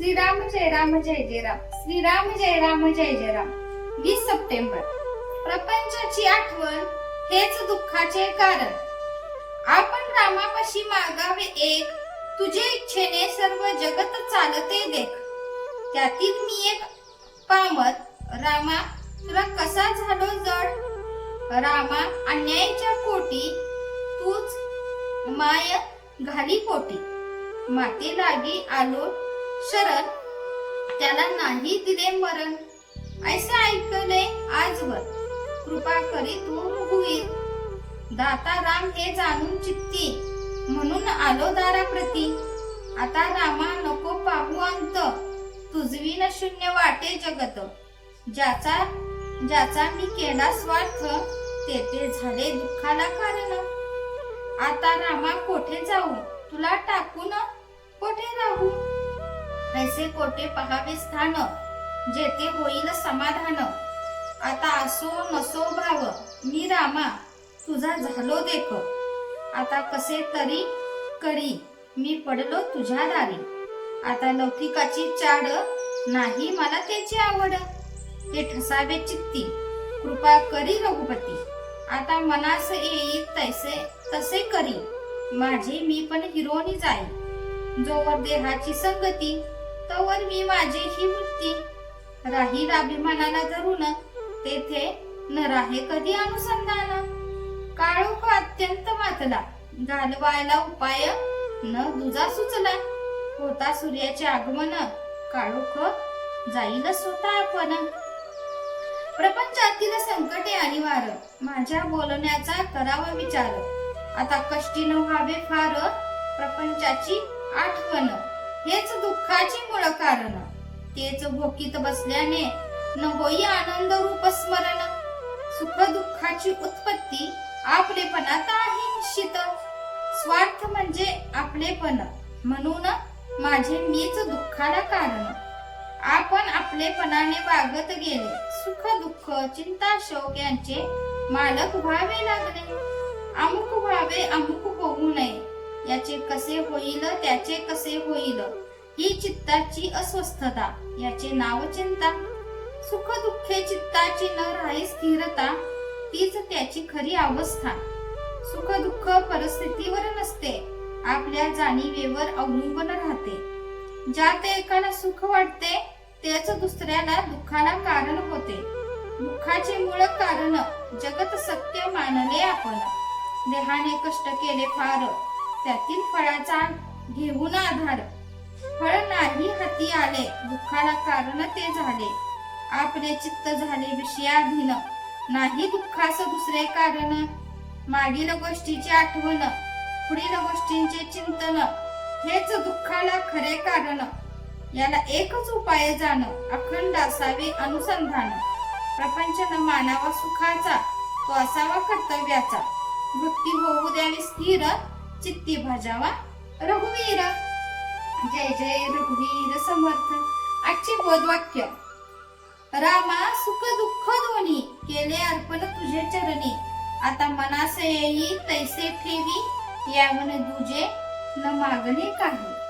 श्रीराम जय राम जय जय राम. श्रीराम जय राम जय जय राम. वीस सप्टेंबर. प्रपंचाची आठवण हेच दुःखाचे कारण. आपण रामापाशी मागावे एक तुझे इच्छेने सर्व जगत चालते देख. त्यातील मी एक पामत रामा तुला कसा झालो जड? रामा अन्यायाच्या पोटी तूच माय घाली पोटी माते लागी आलो शरण त्याला नाही दिले मरण. ऐसे ऐकले आजवर. कृपा करी तू होईल दाता राम हे जाणून चित्ती. म्हणून आलो दाराप्रती. आता रामा नको पाहू अंत. तुझवी न शून्य वाटे जगत. ज्याचा ज्याचा मी केला स्वार्थ तेथे झाले दुःखाला कारण. आता रामा कोठे जाऊ? तुला टाकून कोठे राहू? ऐसे कोटे पहावे स्थान? जेथे होईल समाधान. आता असो नसो भाव मी रामा तुझा झालो देख. आता कसे तरी करी मी पडलो तुझ्या दारी. आता लौकिकाची चाड नाही मला त्याची आवड. हे ठसावे चित्ती कृपा करी रघुपती. आता मनास येईल तैसे तसे करी. माझे मी पण हिरोनी जाई. जोवर देहाची संगती तवर मी माझी ही वृत्ती राहील अभिमानाला धरून तेथे न राहे कधी अनुसंधान? काळोख अत्यंत मातला घालवायला उपाय न दुजा सुचला. होता सूर्याचे आगमन काळोख जाईल स्वतः आपण. प्रपंचातील संकटे अनिवार माझ्या बोलण्याचा करावा विचार. आता कष्टी न व्हावे फार प्रपंचाची आठवण. हेच दुःखाचे मूळ कारण. तेच भोकीत बसल्याने न होई आनंद रूप स्मरण. सुख दुःखाची उत्पत्ती आपलेपणात आहे निश्चित. स्वार्थ म्हणजे आपलेपण. म्हणून माझे मीच दुःखाला कारण. आपण आपलेपणाने वागत गेले. सुख दुःख चिंता शोक यांचे मालक व्हावे लागले. अमुक व्हावे अमुक होऊ नये. याचे कसे होईल त्याचे कसे होईल? ही चित्ताची अस्वस्थता याचे नाव चिंता. सुख दुःखे चित्ताची न राही स्थिरता तीच त्याची खरी अवस्था. सुख दुःख परिस्थितीवर नसते आपल्या जाणीवेवर अवलंबून राहते. ज्यात एकाला सुख वाटते तेच दुसऱ्याला दुःखाला कारण होते. दुःखाचे मूळ कारण जगत सत्य मानले आपण. देहाने कष्ट केले फार त्यातील फळाचा घेऊन आधार. फळ नाही हाती आले. दुःखाला कारण ते झाले. आपले चित्त झाले विषयाधीन. नाही दुःखास दुसरे कारण. मागील गोष्टीची आठवण. पुढील गोष्टींचे चिंतन. हेच दुःखाला खरे कारण. याला एकच उपाय जाण. अखंड असावे अनुसंधान. प्रपंच न मानावा सुखाचा. तो असावा कर्तव्याचा. भक्ती होऊ द्यावी स्थिर. चित्ती भजावा रघुवीर. जय जय रघुवीर समर्थ. आजचे बोधवाक्य रामा सुख दुःख दोन्ही केले अर्पण तुझे चरणी. आता मनास येई तैसे ठेवी यावन दुजे न मागणे काही.